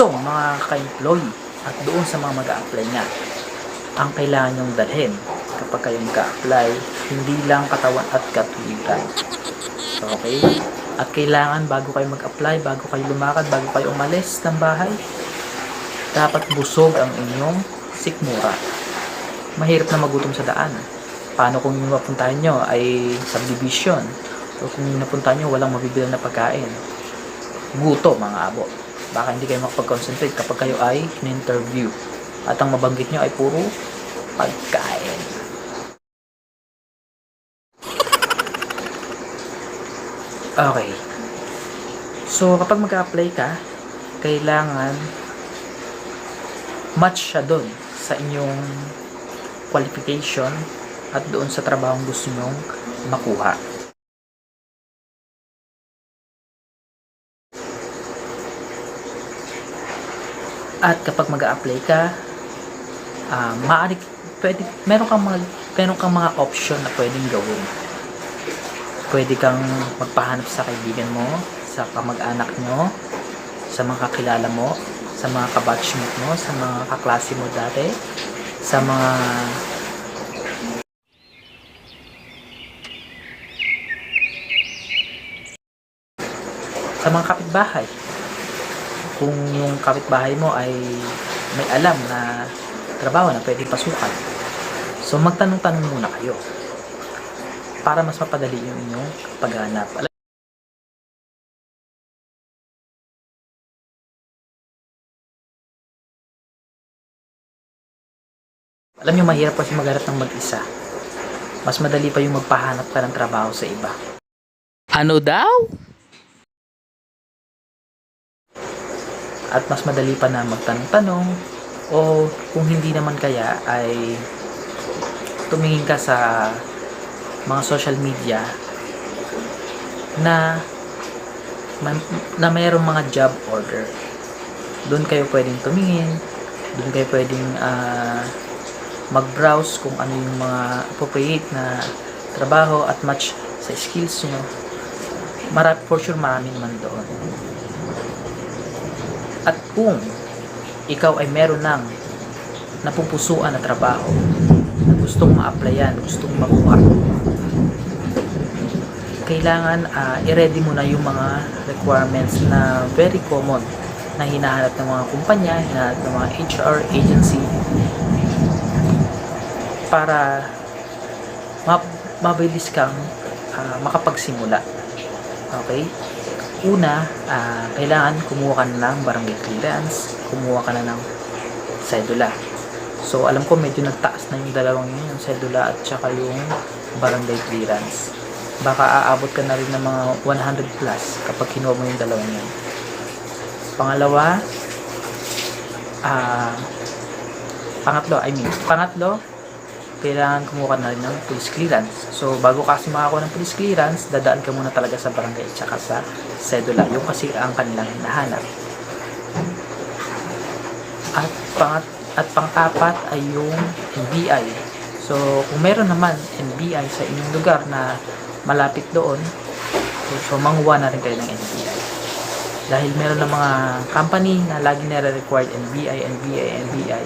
So, mga ka-employee at doon sa mga mag-a-apply nga, ang kailangan nyong dalhin kapag kayo mag-a-apply, hindi lang katawan at katuliran. Okay? At kailangan bago kayo mag-apply, bago kayo lumakad, bago kayo umalis ng bahay, dapat busog ang inyong sikmura. Mahirap na magutom sa daan. Paano kung yung mapuntahan nyo ay subdivision? O kung yung napuntahan nyo walang mabibili na pagkain? Guto mga abo. Baka hindi kayo makapag-concentrate kapag kayo ay in-interview. At ang mabanggit nyo ay puro pagkain. Okay. So, kapag mag-apply ka, kailangan match siya doon sa inyong qualification at doon sa trabahong gusto nyong makuha. At kapag mag-apply ka, ah maaari, pwede, meron kang mga, meron kang mga option na pwedeng gawin. Pwede kang magpahanap sa kaibigan mo, sa kamag-anak nyo, sa mga kakilala mo, sa mga kabatchmate mo, sa mga kaklase mo dati, sa mga sa mga kapitbahay. Kung yung kapitbahay mo ay may alam na trabaho na pwedeng pasukan. So magtanong-tanong muna kayo para mas mapadali yung inyong paghanap. Alam- nyo, mahirap kasi maghanap ng mag-isa. Mas madali pa yung magpahanap ka ng trabaho sa iba. Ano daw? At mas madali pa na magtanong-tanong o kung hindi naman kaya ay tumingin ka sa mga social media na na mayroong mga job order. Doon kayo pwedeng tumingin, doon kayo pwedeng ah, mag-browse kung ano yung mga appropriate na trabaho at match sa skills nyo. Mara, for sure marami naman doon. At kung ikaw ay meron ng napupusuan na trabaho na gustong ma-applyan, gustong makuha, kailangan ah, i-ready mo na yung mga requirements na very common na hinahanap ng mga kumpanya, hinahanap ng mga HR agency para ma- mabilis kang ah, makapagsimula. Okay? Una, ah, kailangan kumuha ka na ng barangay clearance, kumuha ka na ng sedula. So, alam ko medyo nagtaas na yung dalawang yun, yung sedula at saka yung barangay clearance. Baka aabot ka na rin ng mga 100 plus kapag kinuha mo yung dalawang yun. Pangalawa, ah, pangatlo, I mean, pangatlo, kailangan kumuha na rin ng police clearance. So, bago kasi makakuha ng police clearance, dadaan ka muna talaga sa barangay at saka sa sedula. Yung kasi ang kanilang hinahanap. At pangat at pang-apat ay yung NBI. So, kung meron naman NBI sa inyong lugar na malapit doon, so, so manguha na rin kayo ng NBI. Dahil meron ng mga company na lagi nare-required NBI, NBI, NBI.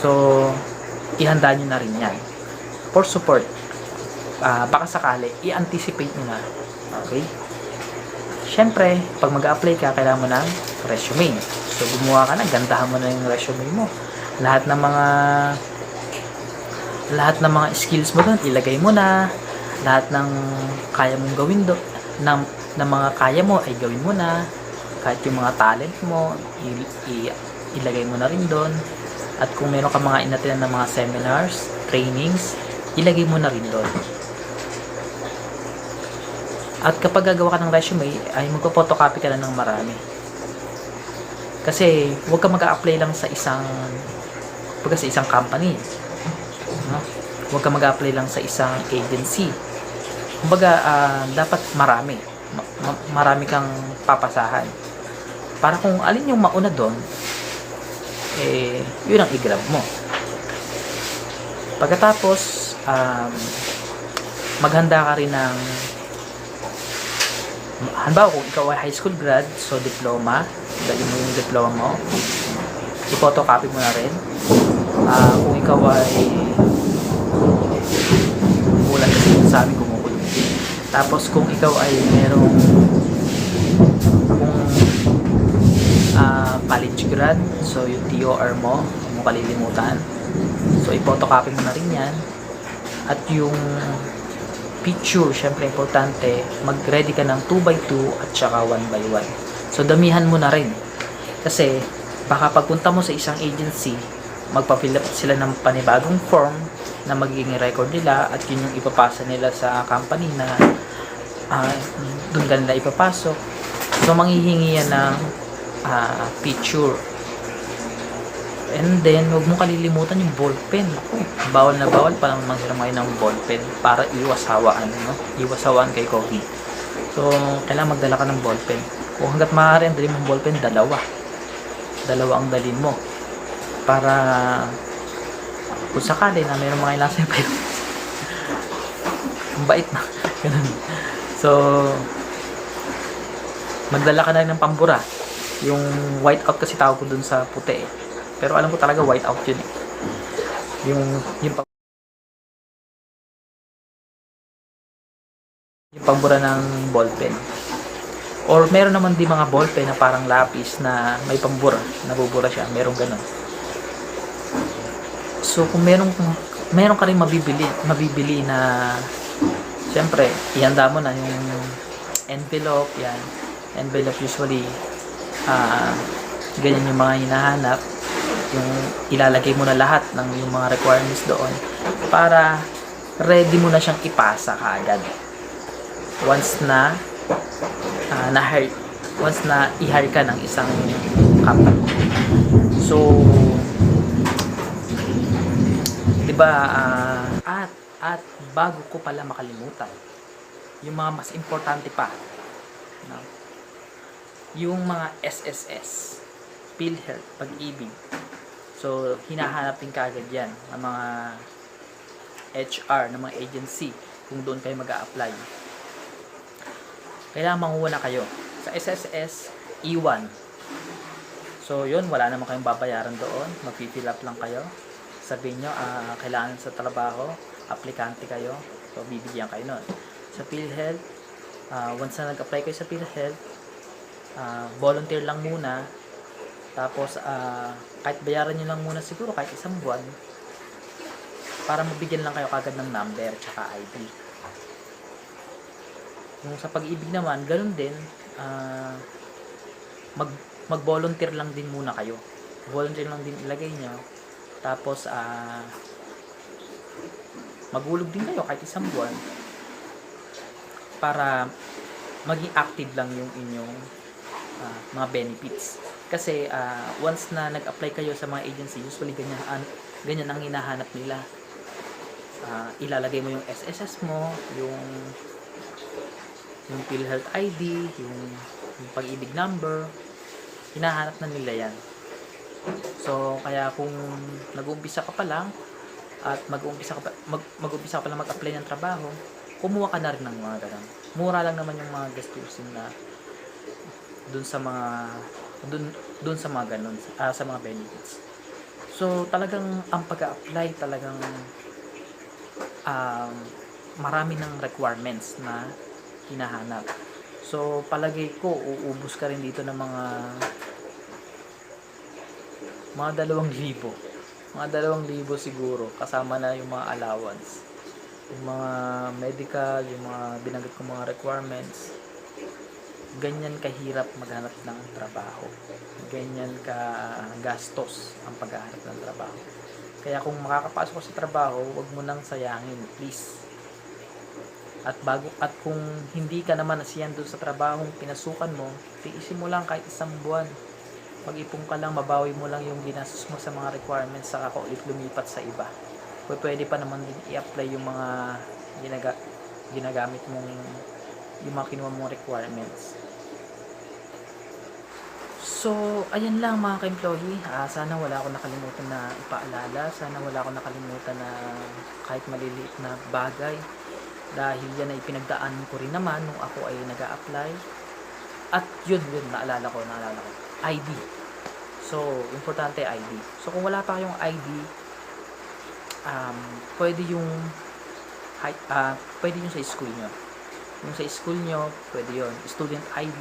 So, ihanda nyo na rin yan. For support, ah, baka sakali, i-anticipate nyo na. Okay? Siyempre, pag mag-apply ka, kailangan mo ng resume. So, gumawa ka na, gandahan mo na yung resume mo. Lahat ng mga lahat ng mga skills mo doon, ilagay mo na. Lahat ng kaya mong gawin do, ng, ng mga kaya mo ay gawin mo na. Kahit yung mga talent mo, i- i- ilagay mo na rin doon. At kung meron ka mga inatinan ng mga seminars, trainings, ilagay mo na rin doon. At kapag gagawa ka ng resume, ay magpo-photocopy ka na ng marami. Kasi huwag ka mag-apply lang sa isang pagka sa isang company. No? Huwag ka mag-apply lang sa isang agency. Kumbaga, ah, dapat marami. Ma- ma- marami kang papasahan. Para kung alin yung mauna doon, eh, yun ang i-grab mo. Pagkatapos, um, maghanda ka rin ng Halimbawa, kung ikaw ay high school grad, so diploma, dali mo yung diploma mo, i-photocopy mo na rin. Ah, kung ikaw ay umulan kasi sa amin kumukulong. Tapos kung ikaw ay merong kung college grad, so yung TOR mo, huwag mo kalilimutan. So i-photocopy mo na rin yan. At yung picture, syempre importante, mag-ready ka ng 2x2 at saka 1x1. So damihan mo na rin. Kasi baka pagpunta mo sa isang agency, magpa-fill up sila ng panibagong form na magiging record nila at yun yung ipapasa nila sa company na ah, doon ka nila ipapasok. So manghihingi yan ng ah, picture. And then, huwag mong kalilimutan yung ballpen. Ako, bawal na bawal pa lang manghiram kayo ng ballpen para iwas hawaan, no? Iwas hawaan kay Kogi. So, kailangan magdala ka ng ballpen. Kung hanggat maaari, ang dali mong ballpen, dalawa. Dalawa ang dalin mo. Para kung sakali na mayroong mga ilang sa'yo, ang bait na. Ganun. So, magdala ka na ng pambura. Yung white out kasi tawag ko dun sa puti eh. Pero alam ko talaga white out yun eh. Yung, yung, pang- yung pambura ng ballpen. Or meron naman di mga ballpen na parang lapis na may pambura. Nabubura siya. Meron ganun. So kung meron meron ka rin mabibili, mabibili na Siyempre, ihanda mo na yung envelope, yan. Envelope usually, ah, ganyan yung mga hinahanap. Yung ilalagay mo na lahat ng yung mga requirements doon para ready mo na siyang ipasa kaagad. Once na ah, na hire, once na i-hire ka ng isang company. So, 'di ba ah, at at bago ko pala makalimutan yung mga mas importante pa no? Yung mga SSS PhilHealth, pag-ibig. So hinahanap din kagad yan ng mga HR, ng mga agency kung doon kayo mag apply kailangan manguha na kayo. Sa SSS E1 so yun, wala naman kayong babayaran doon. Mag-fill up lang kayo. Sabihin nyo, ah, kailangan sa trabaho, aplikante kayo, so bibigyan kayo nun. Sa PhilHealth, ah, once na nag-apply kayo sa PhilHealth, ah, volunteer lang muna, tapos ah, kahit bayaran nyo lang muna siguro, kahit isang buwan, para mabigyan lang kayo kagad ng number, tsaka ID. Yung sa pag-ibig naman, ganun din, ah, mag, mag-volunteer lang din muna kayo. Volunteer lang din ilagay nyo, tapos, ah, magulog din kayo kahit isang buwan para maging active lang yung inyong ah, mga benefits. Kasi ah, once na nag-apply kayo sa mga agency, usually ganyan, an- ganyan ang hinahanap nila. Ah, ilalagay mo yung SSS mo, yung yung PhilHealth ID, yung, yung pag-ibig number, hinahanap na nila yan. So, kaya kung nag-uumpisa ka pa lang at mag-uumpisa ka pa, mag, mag-uumpisa ka pa lang mag-apply ng trabaho, kumuha ka na rin ng mga ganun. Mura lang naman yung mga gastusin na dun sa mga dun, dun sa mga ganun, ah, sa mga benefits. So, talagang ang pag-apply talagang um, marami ng requirements na hinahanap. So, palagay ko, uubos ka rin dito ng mga mga dalawang libo. Mga dalawang libo siguro, kasama na yung mga allowance. Yung mga medical, yung mga binagat ko mga requirements. Ganyan kahirap maghanap ng trabaho. Ganyan ka gastos ang paghahanap ng trabaho. Kaya kung makakapasok ka sa trabaho, wag mo nang sayangin, please. At bago at kung hindi ka naman nasiyan doon sa trabahong pinasukan mo, tiisin mo lang kahit isang buwan mag-ipon ka lang, mabawi mo lang yung ginastos mo sa mga requirements saka ka ulit lumipat sa iba. Pwede pa naman din i-apply yung mga ginaga, ginagamit mong yung mga kinuha mong requirements. So, ayan lang mga ka-employee. Ah, sana wala ako nakalimutan na ipaalala. Sana wala ako nakalimutan na kahit maliliit na bagay. Dahil yan ay pinagdaanan ko rin naman nung ako ay nag apply At yun, yun, naalala ko, naalala ko. ID. So, importante ID. So, kung wala pa kayong ID, um, pwede yung ah, pwede yung sa school nyo. Yung sa school nyo, pwede yun. Student ID,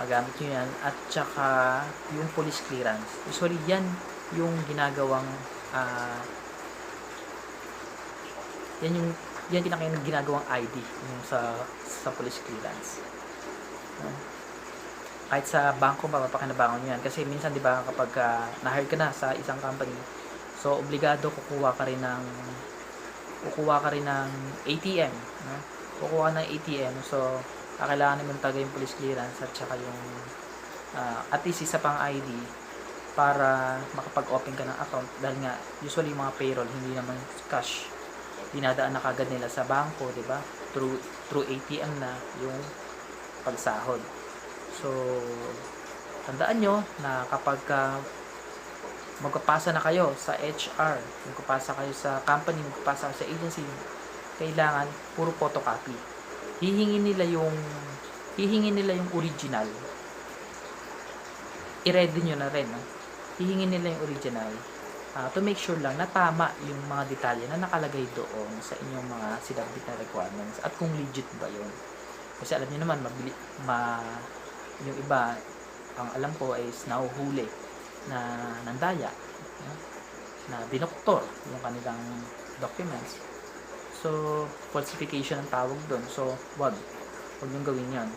magamit nyo yan. At saka, yung police clearance. Usually, yan yung ginagawang ah, yan yung yan pinaka yung ginagawang ID yung sa sa police clearance. No? Kahit sa bangko ba mapakinabangon nyo yan kasi minsan 'di ba kapag uh, na-hire ka na sa isang company so obligado kukuha ka rin ng kukuha ka rin ng ATM no? Kukuha ng ATM so kailangan naman taga yung police clearance at saka yung ah, at least isa pang ID para makapag-open ka ng account dahil nga usually mga payroll hindi naman cash dinadaan na kagad nila sa bangko, 'di ba? Through through ATM na yung pagsahod. So tandaan nyo na kapag ka magpapasa na kayo sa HR, magpapasa kayo sa company, magpapasa kayo sa agency, kailangan puro photocopy. Hihingin nila yung hihingin nila yung original. I-ready nyo na rin, no? Hihingin nila yung original ah, to make sure lang na tama yung mga detalye na nakalagay doon sa inyong mga sinabit na requirements at kung legit ba yun. Kasi alam niyo naman, mabili, ma, yung iba, ang alam ko is nahuhuli na nandaya, no? na dinoktor yung kanilang documents. So, falsification ang tawag doon. So, wag. Wag yung gawin yan.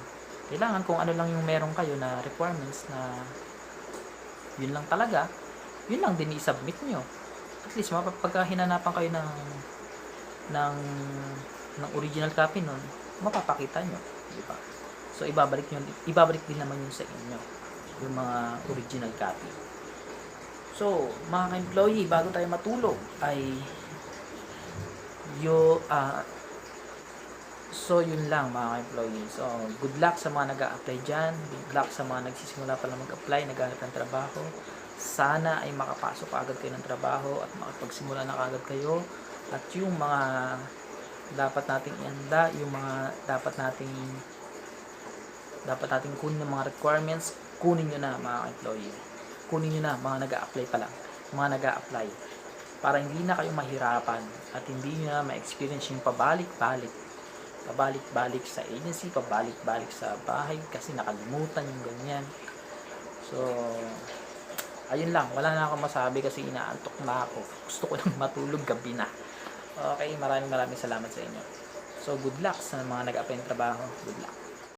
Kailangan kung ano lang yung meron kayo na requirements na yun lang talaga, yun lang din i-submit nyo. At least, mapapagka hinanapan kayo ng ng ng original copy nun, mapapakita nyo. Di ba? So, ibabalik nyo, ibabalik din naman yun sa inyo. Yung mga original copy. So, mga ka-employee, bago tayo matulog, ay yo ah So, yun lang mga employee. So, good luck sa mga nag apply dyan. Good luck sa mga nagsisimula pa lang mag-apply, naghanap ng trabaho. Sana ay makapasok agad kayo ng trabaho at makapagsimula na agad kayo. At yung mga dapat nating ianda, yung mga dapat nating dapat nating kunin ng mga requirements, kunin nyo na mga employee. Kunin nyo na mga nag apply pa lang. Mga nag apply Para hindi na kayo mahirapan at hindi na ma-experience yung pabalik-balik pabalik-balik sa agency, pabalik-balik sa bahay kasi nakalimutan yung ganyan. So, ayun lang, wala na akong masabi kasi inaantok na ako. Gusto ko lang matulog gabi na. Okay, maraming maraming salamat sa inyo. So, good luck sa mga nag-apply ng trabaho. Good luck.